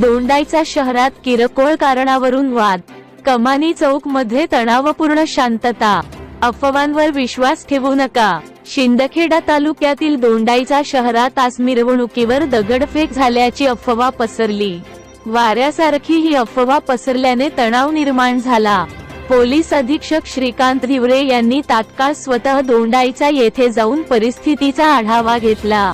दोंडाईचा शहरात किरकोळ कारणावरून वाद कमानी चौकमध्ये तणावपूर्ण शांतता अफवांवर विश्वास ठेवू नका. शिंदखेडा तालुक्यातील दोंडाईचा शहरात आज मिरवणुकीवर दगडफेक झाल्याची अफवा पसरली. वाऱ्यासारखी ही अफवा पसरल्याने तणाव निर्माण झाला. पोलीस अधीक्षक श्रीकांत धिवरे यांनी तात्काळ स्वतः दोंडाईचा येथे जाऊन परिस्थितीचा आढावा घेतला.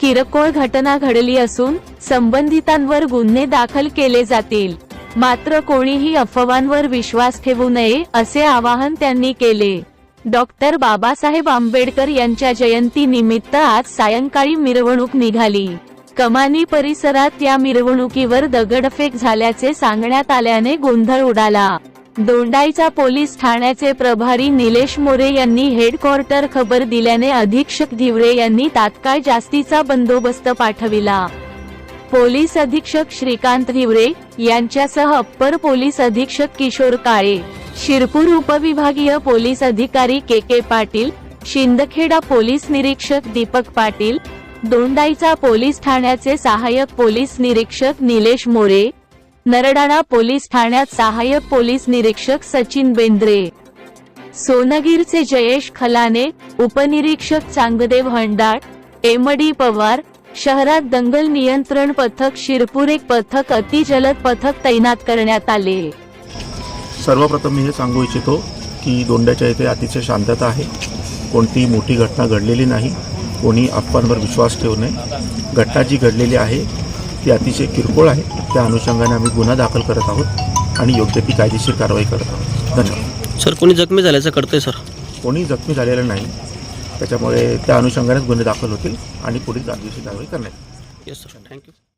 किरकोळ घटना घडली असून संबंधितांवर गुन्हे दाखल केले जातील. मात्र कोणीही अफवांवर विश्वास ठेवू नये असे आवाहन त्यांनी केले. डॉक्टर बाबासाहेब आंबेडकर यांच्या जयंती निमित्त आज सायंकाळी मिरवणूक निघाली. कमानी परिसरात या मिरवणुकीवर दगडफेक झाल्याचे सांगण्यात आल्याने गोंधळ उडाला. दोंडाईचा पोलीस ठाण्याचे प्रभारी निलेश मोरे यांनी हेडक्वार्टर खबर दिल्याने अधीक्षक धिवरे यांनी तात्काळ जास्तीचा बंदोबस्त पाठविला. पोलीस अधीक्षक श्रीकांत धिवरे यांच्यासह अप्पर पोलीस अधीक्षक किशोर काळे शिरपूर उपविभागीय पोलीस अधिकारी K K Patil Shindkheda police निरीक्षक दीपक पाटील दोंडाईचा पोलीस ठाण्याचे सहाय्यक पोलीस निरीक्षक निलेश मोरे नरडाणा पोलीस ठाण्यात सहाय्यक पोलीस निरीक्षक सचिन बेंद्रे. सोनगीरचे जयेश खलाने उपनिरीक्षक चांगदेव हंडाळ एमडी पवार शहरात दंगल नियंत्रण पथक शिरपूर एक पथक अतिजलद पथक तैनात करण्यात आले. सर्वप्रथम मी हे सांगू इच्छितो की दोंड्याच्या इथे अतिशय शांतता आहे. कोणतीही मोठी घटना घडलेली नाही. कोणी अफवांवर विश्वास ठेवू नये. घटना जी घडलेली आहे ती अतिशय किरकोळ आहे. त्या अनुषंगाने आम्ही गुन्हा दाखल करत आहोत आणि योग्य ती कायदेशीर कारवाई करत आहोत. धन्यवाद. सर कोणी जखमी झाल्याचं कळतंय सर? कोणी जखमी झालेलं नाही. त्याच्यामुळे त्या अनुषंगानेच गुन्हे दाखल होतील आणि पुढील कायदेशीर कारवाई करण्यात येईल. Yes sir thank you